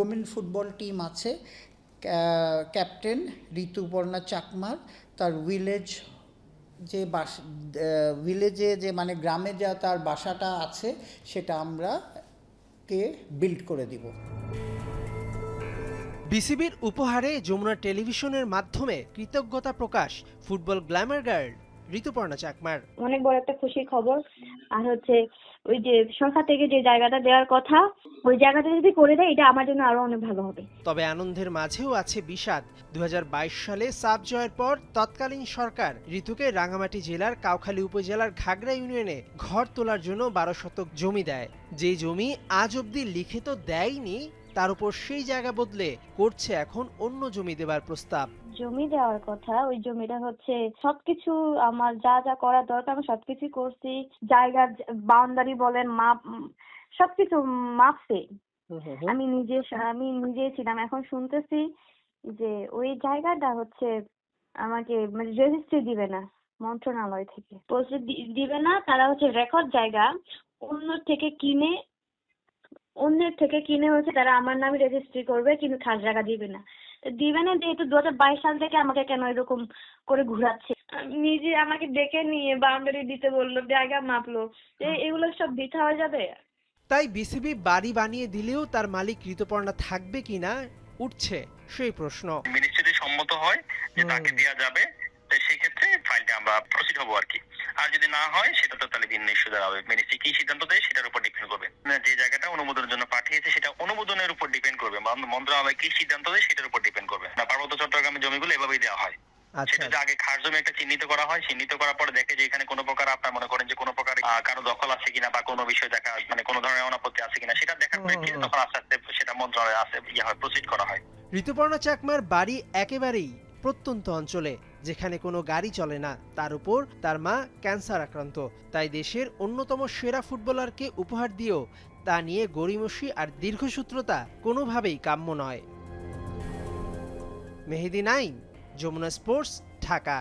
Women football team আছে captain Rituparna চাকমার, তার ভিলেজ যে বাস ভিলেজে যে মানে গ্রামে যা তার বাসাটা আছে, সেটা আমরা কে বিল্ড করে দিব। বিসিবির উপহারে যমুনা টেলিভিশনের মাধ্যমে কৃতজ্ঞতা প্রকাশ ফুটবল গ্ল্যামার গার্ল ঋতুপর্ণা চাকমার। অনেক বড় একটা খুশির খবর। আর হচ্ছে ওই যে সরকার থেকে যে জায়গাটা দেওয়ার কথা ওই জায়গাটা যদি করে দেয় এটা আমার জন্য আরও অনেক ভালো হবে। তবে আনন্দের মাঝেও আছে বিষাদ। দুহাজার বাইশ সালে সাব জয়ের পর তৎকালীন সরকার ঋতুকে রাঙামাটি জেলার কাউখালী উপজেলার ঘাগড়া ইউনিয়নে ঘর তোলার জন্য বারো শতক জমি দেয়। যে জমি আজ অবধি লিখিত দেয়নি তার উপর সেই জায়গা বদলে করছে এখন অন্য জমি দেবার প্রস্তাব। জমি দেওয়ার কথা ওই জমিটা হচ্ছে সবকিছু আমার যা যা করার দরকার আমি সবকিছু করছি। জায়গার বাউন্ডারি বলেন মাপ সবকিছু মাপছে। আমি নিজে আমি নিজে ছিলাম। এখন শুনতেছি যে ওই জায়গাটা হচ্ছে আমাকে মানে রেজিস্ট্রি দিবে না মন্ত্রণালয় থেকে। দিবে না তারা হচ্ছে রেকর্ড জায়গা অন্য থেকে কিনে অন্যের থেকে কিনে হচ্ছে তারা আমার নামে রেজিস্ট্রি করবে কিন্তু খাস জায়গা দিবে না। তো দিবে না যেহেতু দু হাজার বাইশ সাল থেকে আমাকে কেন এরকম করে ঘুরাচ্ছে? নিজে আমাকে ডেকে নিয়ে বাউন্ডারি দিতে বলল জায়গা মাপলো এগুলো সব বৃথা হয়ে যাবে? তাই বিসিবি বাড়ি বানিয়ে দিলেও তার মালিক ঋতুপর্ণা থাকবে কিনা উঠছে সেই প্রশ্ন। মিনিস্ট্রি সম্মত হয় যে তাকে দেওয়া যাবে তো সেই ক্ষেত্রে ফাইলটা আমরা প্রসিড হব আর কি। আর যদি না হয় সেটা তো তাহলে ভিন্ন ইস্যু দাঁড়াবে মিনিস্ট্রি কি সিদ্ধান্ত দেয় সেটার উপর ডিপেন্ড করবে। যে জায়গাটা অনুমোদনের জন্য পাঠিয়েছে সেটা অনুমোদনের উপর ডিপেন্ড করবে। মন্ত্রণালয় কি সিদ্ধান্ত দেয় সেটার উপর ডিপেন্ড করবে। না পার্বত্য চট্টগ্রামের জমিগুলো এভাবেই দেওয়া হয়। আচ্ছা। সেটা আগে খাস জমি একটা চিহ্নিত করা হয় চিহ্নিত করার পরে দেখে যে এখানে কোনো প্রকার আপনার মনে করেন যে কোনো প্রকার কারও দখল আছে কিনা বা কোনো বিষয় দেখা মানে কোনো ধরনের অনাপত্তি আছে কিনা সেটা দেখার পরে। তখন আস্তে আস্তে সেটা মন্ত্রণালয়ে আসে ইয়ে হয় প্রসিড করা হয়। ঋতুপর্ণা চাকমার বাড়ি একেবারেই প্রত্যন্ত অঞ্চলে, যেখানে কোনো গাড়ি চলে না। তার উপর তার মা ক্যান্সার আক্রান্ত। তাই দেশের অন্যতম সেরা ফুটবলারকে উপহার দিয়েও তা নিয়ে গড়িমসি আর দীর্ঘসূত্রতা কোনোভাবেই কাম্য নয়। মেহেদি নাইম, যমুনা স্পোর্টস, ঢাকা।